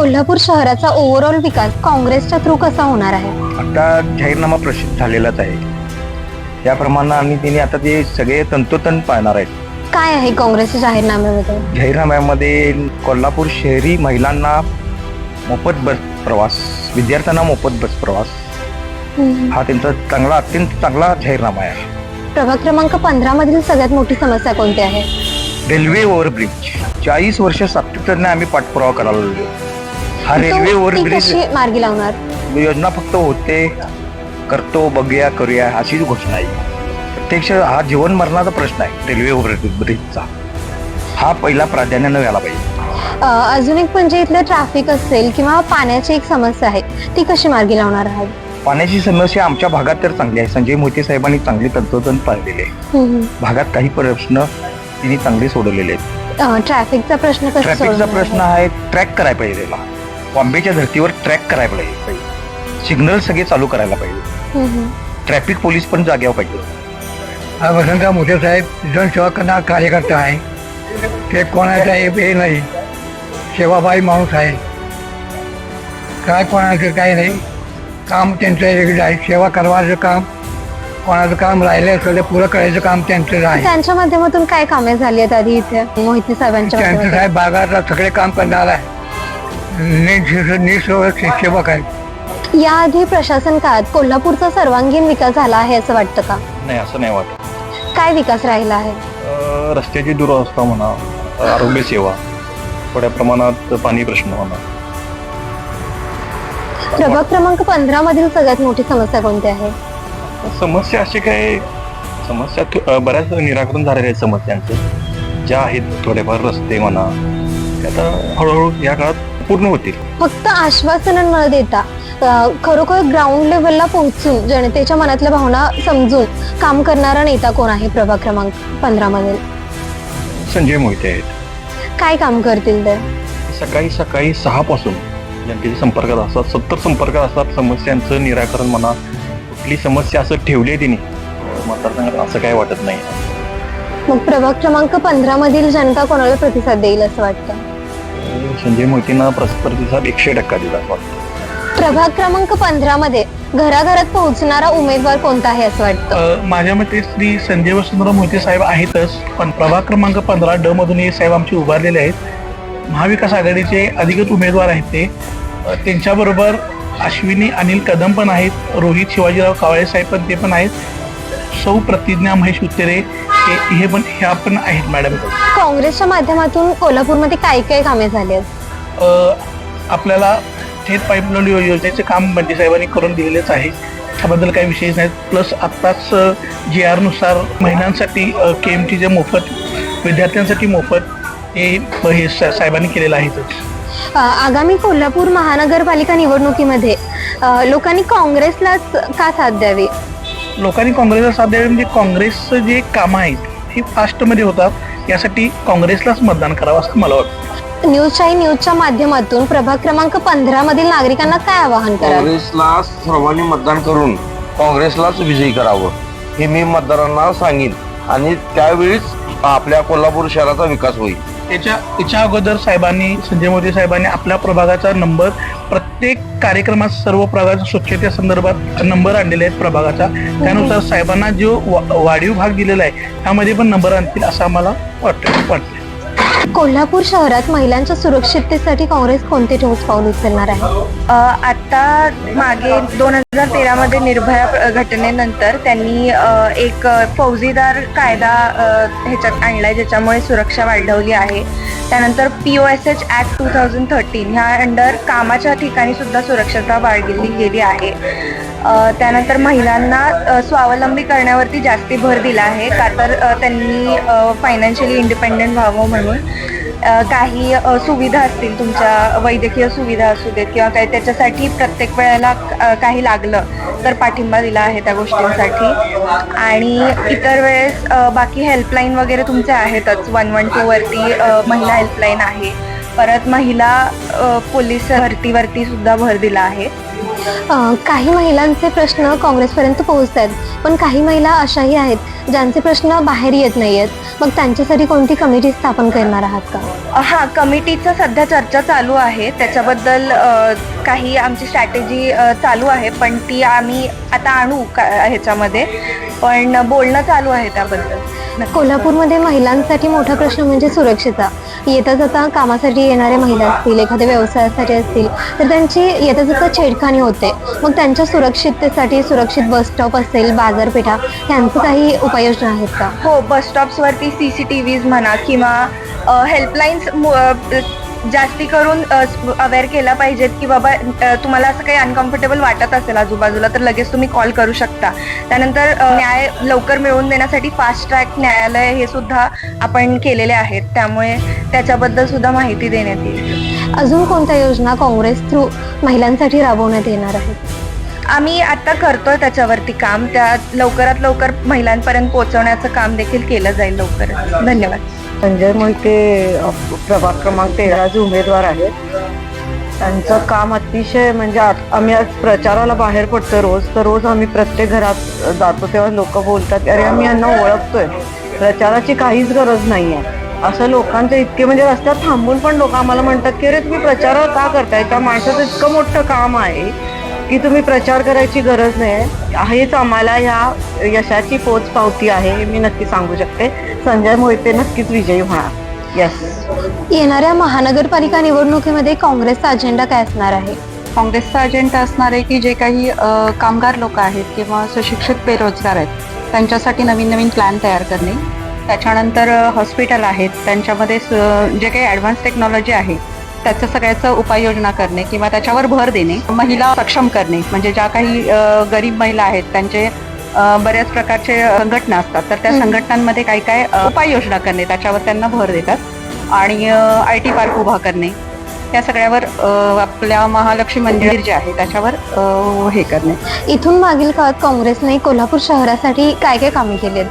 कोल्हापूर शहराचा ओव्हरऑल विकास काँग्रेसच्या थ्रू कसा होणार आहे? आता जाहीरनामा प्रसिद्ध झालेलाच आहे. त्याप्रमाणे आणि त्यांनी आता ते सगळे तंतोतंत पाळणार आहेत. काय आहे काँग्रेसच्या जाहीरनाम्यामध्ये? जाहीरनाम्यामध्ये कोल्हापूर शहरी महिलांना मोफत बस प्रवास विद्यार्थ्यांना मोफत बस प्रवास. हा त्यांचा चांगला अत्यंत चांगला जाहीरनामा आहे. प्रभाग क्रमांक पंधरा मधील सगळ्यात मोठी समस्या कोणती आहे? Railway overbridge. चाळीस वर्ष सातत्याने आम्ही पाठपुरावा करायला लागलो. हा तो- रेल्वे ती ओव्हरब्रिज कशी मार्गी लावणार? योजना फक्त होते करतो बघूया करूया अशीच घोषणा आहे. प्रत्यक्ष हा जीवन मरणाचा प्रश्न आहे रेल्वे ओव्हरब्रिजचा हा पहिला प्राधान्यानं व्हायला पाहिजे. अ, अजून एक म्हणजे इथलं ट्रॅफिक असेल किंवा पाण्याची एक समस्या आहे ती कशी मार्गी लावणार आहात? पाण्याची समस्या आमच्या भागात तर चांगली आहे. संजय मोहिते साहेबांनी चांगली तंतोतंत पाळलेली आहे. हम्म. भागात काही प्रश्न त्यांनी चांगले सोडवलेले आहेत. अ, ट्रॅफिकचा प्रश्न कसा ट्रॅफिकचा सोडवणार प्रश्न आहे ट्रॅक करायला पाहिजे. त्याला बॉम्बेच्या धर्तीवर ट्रॅक करायला पाहिजे. सिग्नल सगळे चालू करायला पाहिजे. ट्रॅफिक पोलीस पण जाग्यावर पाहिजे. हा वसंतराव मोठे साहेब जनसेवा करणारा कार्यकर्ता आहे ते कोणाचा हे हे नाही. सेवाबाई माणूस आहे. काय कोणाचं काही नाही. काम त्यांचं वेगळं आहे. सेवा करवायचं काम कोणाचं काम राहिलं असेल पुरं करायचं काम त्यांचं आहे. त्यांच्या माध्यमातून काय कामे झाली आहेत आधी इथे? मोहिते साहेबांच्या? साहेब बागाचा सगळे काम करणार आहे. सेवक आहे याआधी प्रशासन काळात कोल्हापूरचा सर्वांगीण विकास झाला आहे असं वाटतं का? नाही असं नाही वाटत. काय विकास राहिला आहे? अ, रस्त्याची दुरवस्था म्हणा अ, आरोग्य सेवा थोड्या प्रमाणात पाणी प्रश्न म्हणा. प्रभाग क्रमांक पंधरा मधील सगळ्यात मोठी समस्या कोणती आहे? समस्या अशी काय समस्या थो- अ, बऱ्याच निराकरण झालेल्या आहेत समस्यांचं. ज्या आहेत थोडेफार रस्ते म्हणा ते आता हळूहळू या काळात पूर्ण होतील. फक्त आश्वासन न देता. अ, खरोखर ग्राउंड लेवलला पोहोचून जनतेच्या मनातल्या भावना समजून काम करणारा नेता कोण आहे? प्रभाग क्रमांक पंधरा मधील. संजय मोहिते आहेत. काय काम करतील ते? सकाळी सकाळी सहा पासून जनतेच्या संपर्कात असतात. सत्तर संपर्कात असतात. समस्यांचं निराकरण म्हणा कुठली समस्या असं ठेवली आहे तिने मतदारसंघात असं काय वाटत नाही. मग प्रभाग क्रमांक पंधरा मधील जनता कोणाला प्रतिसाद देईल असं वाटतं? संजय मोहितेंना प्रतिसाद एकशे टक्का दिला. प्रभाग क्रमांक पंधरा मध्ये घराघरात पोहोचणारा उमेदवार कोणता आहे असं वाटतं? अ, माझ्या मते श्री संजय वसंतराव मोहिते साहेब आहेतच पण प्रभाग क्रमांक पंधरा ड मधून हे साहेब आमचे उभारलेले आहेत. महाविकास आघाडीचे अधिकृत उमेदवार आहेत ते. अ, त्यांच्याबरोबर अश्विनी अनिल कदम पण आहेत रोहित शिवाजीराव कावळे साहेब पण ते पण आहेत. सौ प्रतिज्ञा महेश उत्तरे हे हे पण ह्या पण आहेत मॅडम. काँग्रेसच्या माध्यमातून कोल्हापूरमध्ये काय काय कामे झाली आहेत? अ, आपल्याला थेट पाईपलाईन यो- योजनेचे काम बंडी साहेबांनी करून दिलेलेच आहे. त्याबद्दल काही विशेष नाहीत प्लस आत्ताच जी आरनुसार महिलांसाठी के एम टीचे मोफत विद्यार्थ्यांसाठी मोफत हे हे सा- साहेबांनी केलेलं आहेच अ, आगामी कोल्हापूर महानगरपालिका निवडणुकीमध्ये अ, लोकांनी काँग्रेसलाच का साथ द्यावी? लोकांनी काँग्रेसला साथ द्यावी म्हणजे काँग्रेसचं जे कामं आहेत ही फास्टमध्ये होतात यासाठी काँग्रेसलाच मतदान करावं असं मला वाटतं. न्यूज शाही न्यूजच्या माध्यमातून प्रभाग क्रमांक पंधरा मधील नागरिकांना काय आवाहन कराल काँग्रेसला सर्वांनी मतदान करून काँग्रेसलाच विजयी करावं हे मी मतदारांना सांगेन. आणि त्यावेळीच आपल्या कोल्हापूर शहराचा विकास होईल. त्याच्या याच्या अगोदर साहेबांनी संजय मोदी साहेबांनी आपल्या प्रभागाचा नंबर प्रत्येक कार्यक्रमात सर्व प्रभागाच्या स्वच्छते संदर्भात नंबर आणलेले आहेत प्रभागाचा. त्यानुसार साहेबांना जो वा- वाढीव भाग दिलेला आहे त्यामध्ये पण नंबर आणतील असं आम्हाला वाटतं. वाटतं कोल्हापूर शहरात महिलांच्या सुरक्षिततेसाठी काँग्रेस कोणते ठोस पाऊल उचलणार आहे? आता मागे दोन हजार तेरामध्ये निर्भया प्र- घटनेनंतर त्यांनी अ, एक अ, फौजीदार कायदा अ, ह्याच्यात आणलाय ज्याच्यामुळे सुरक्षा वाढवली आहे. त्यानंतर P O S H act two thousand thirteen ह्या अंडर कामाच्या ठिकाणी सुद्धा सुरक्षता बाळगिली गेली आहे. त्यानंतर महिलांना स्वावलंबी करण्यावरती जास्ती भर दिला आहे. का तर त्यांनी फायनान्शियली इंडिपेंडेंट व्हावं म्हणून. काही सुविधा असतील तुमच्या वैद्यकीय सुविधा असू देत किंवा काही त्याच्यासाठी प्रत्येक वेळेला काही लागलं तर पाठिंबा दिला आहे त्या गोष्टींसाठी. आणि इतर वेळेस बाकी हेल्पलाईन वगैरे तुमचे आहेतच. वन वन टूवरती महिला हेल्पलाईन आहे. परत महिला पोलीस भरतीवरती सुद्धा भर दिला आहे. काही महिलांचे प्रश्न काँग्रेसपर्यंत पोहोचत आहेत पण काही महिला अशाही आहेत ज्यांचे प्रश्न बाहेर येत नाही आहेत मग त्यांच्यासाठी कोणती कमिटी स्थापन करणार आहात का? हा कमिटीचं सध्या चर्चा चालू आहे. त्याच्याबद्दल काही आमची स्ट्रॅटेजी चालू आहे. पण ती आम्ही आता आणू का ह्याच्यामध्ये. पण बोलणं चालू आहे त्याबद्दल. कोल्हापूरमध्ये महिलांसाठी मोठा प्रश्न म्हणजे सुरक्षेचा. येता जाता कामासाठी येणाऱ्या महिला असतील एखाद्या व्यवसायासाठी असतील तर त्यांची येता जाता छेडखानी होते. मग त्यांच्या सुरक्षिततेसाठी सुरक्षित बस स्टॉप असेल बाजारपेठा यांचं काही उपाययोजना आहेत का? हो बस स्टॉप्सवरती सी सी टी व्हीज म्हणा किंवा हेल्पलाईन्स जास्ती करून अवेअर केला पाहिजेत की बाबा तुम्हाला असं काही अनकम्फर्टेबल वाटत असेल आजूबाजूला तर लगेच तुम्ही कॉल करू शकता. त्यानंतर न्याय लवकर मिळवून देण्यासाठी फास्ट ट्रॅक न्यायालय हे सुद्धा आपण केलेले आहेत. त्यामुळे त्याच्याबद्दल सुद्धा माहिती देण्यात येईल. अजून कोणत्या योजना काँग्रेस थ्रू महिलांसाठी राबवण्यात येणार आहेत? आम्ही आता करतोय त्याच्यावरती काम. त्या लवकरात लवकर महिलांपर्यंत पोहोचवण्याचं काम देखील केलं जाईल लवकरच. धन्यवाद. संजय मोहिते प्रभाग क्रमांक तेराचे उमेदवार आहेत. त्यांचं काम अतिशय म्हणजे आम्ही आज प्रचाराला बाहेर पडतो रोज. तर रोज आम्ही प्रत्येक घरात जातो तेव्हा लोक बोलतात अरे आम्ही यांना ओळखतोय. प्रचाराची काहीच गरज नाही आहे असं लोकांचं इतके म्हणजे रस्त्यात थांबून पण लोक आम्हाला म्हणतात की अरे तुम्ही प्रचार का करताय? त्या माणसाचं इतकं मोठं काम आहे. की तुम्ही प्रचार करायची गरज नाही हेच आम्हाला ह्या यशाची पोच पावती आहे हे मी नक्की सांगू शकते. संजय मोहिते नक्कीच विजयी होणार. येस येणाऱ्या महानगरपालिका निवडणुकीमध्ये काँग्रेसचा अजेंडा काय असणार आहे? काँग्रेसचा अजेंडा असणार आहे की जे काही अ, कामगार लोक आहेत किंवा सुशिक्षित बेरोजगार आहेत त्यांच्यासाठी नवीन नवीन प्लॅन तयार करणे. त्याच्यानंतर हॉस्पिटल आहेत त्यांच्यामध्ये स- जे काही ॲडव्हान्स टेक्नॉलॉजी आहे त्याचं सगळ्याचं उपाययोजना करणे किंवा त्याच्यावर भर देणे महिला सक्षम करणे म्हणजे ज्या काही गरीब महिला आहेत त्यांचे बऱ्याच प्रकारचे संघटना असतात तर त्या. संघटनांमध्ये काही काय उपाययोजना करणे त्याच्यावर त्यांना भर देतात. आणि आय टी पार्क उभा करणे या सगळ्यावर आपल्या महालक्ष्मी मंदिर जे आहे त्याच्यावर हे करणे. इथून मागील काळात काँग्रेसने कोल्हापूर शहरासाठी काय काय कामे केली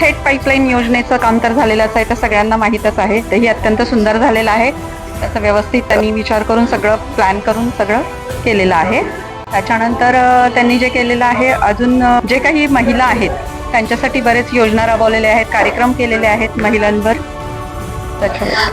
थेट पाईपलाईन योजनेचं काम तर झालेलंच आहे तर सगळ्यांना माहीतच आहे तेही अत्यंत सुंदर झालेलं आहे. त्याचा व्यवस्थित त्यांनी विचार करून सगळं प्लॅन करून सगळं केलेलं आहे. त्याच्यानंतर त्यांनी जे केलेलं आहे अजून जे काही महिला आहेत त्यांच्यासाठी बरेच योजना राबवलेल्या आहेत कार्यक्रम केलेले आहेत महिलांवर.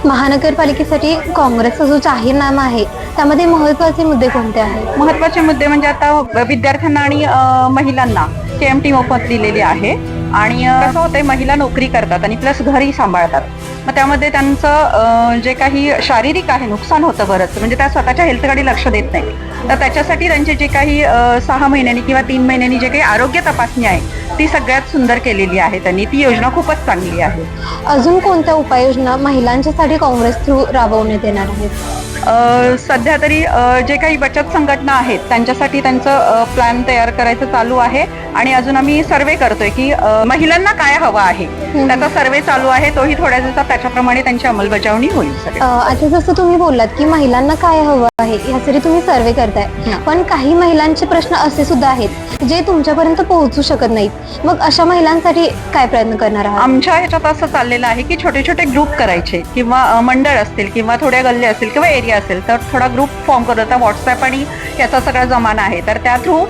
महानगरपालिकेसाठी काँग्रेसचा जो जाहीरनामा आहे त्यामध्ये महत्त्वाचे मुद्दे कोणते आहेत? महत्त्वाचे मुद्दे म्हणजे आता विद्यार्थ्यांना आणि महिलांना के एम टी मोफत दिलेली आहे. आणि कसं होतंय महिला नोकरी करतात आणि प्लस घरही सांभाळतात. मग त्यामध्ये त्यांचं जे काही शारीरिक आहे नुकसान होतं बरंच. म्हणजे त्या स्वतःच्या हेल्थकडे लक्ष देत नाही तर त्याच्यासाठी त्यांची जे काही सहा महिन्यांनी किंवा तीन महिन्यांनी जे काही आरोग्य तपासणी आहे ती सगळ्यात सुंदर केलेली आहे त्यांनी. ती योजना खूपच चांगली आहे. अजून कोणत्या उपाययोजना महिलांच्यासाठी काँग्रेस थ्रू राबवण्यात येणार आहेत? सध्या तरी जे काही बचत संघटना आहेत त्यांच्यासाठी त्यांचं प्लॅन तयार करायचं चालू आहे. आणि अजून आम्ही सर्वे करतोय की महिलांना काय हवं आहे? त्याचा सर्वे चालू आहे तोही थोड्या दिवसात त्याच्याप्रमाणे त्यांची अंमलबजावणी होईल आता जसं तुम्ही बोललात की महिलांना काय हवं आहे यासाठी तुम्ही सर्वे करताय. पण काही महिलांचे प्रश्न असे सुद्धा आहेत जे तुमच्यापर्यंत पोहोचू शकत नाहीत. मग अशा महिलांसाठी काय प्रयत्न करणार आहात? आमच्या ह्याच्यात असं चाललेलं आहे की छोटे छोटे ग्रुप करायचे किंवा मंडळ असतील किंवा थोड्या गल्ले असतील किंवा एरिया असेल तर थोडा ग्रुप फॉर्म करत. व्हॉट्सअप आणि याचा सगळा जमाना आहे तर त्या थ्रू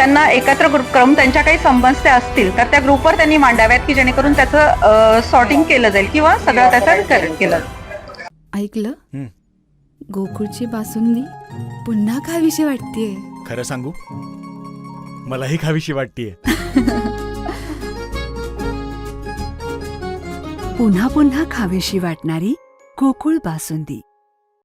त्यांना एकत्र ग्रुप करून त्यांच्या काही समस्या असतील तर त्या ग्रुपवर त्यांनी मांडाव्यात की जेणेकरून त्याचं सॉर्टिंग केलं जाईल किंवा सगळं त्याचं कर- केलं ऐकलं? गोकुळची बासुंदी पुन्हा खावीशी वाटतेय. खरं सांगू? मलाही खावीशी वाटतीये. पुन्हा पुन्हा खावीशी वाटणारी गोकुळ बासुंदी.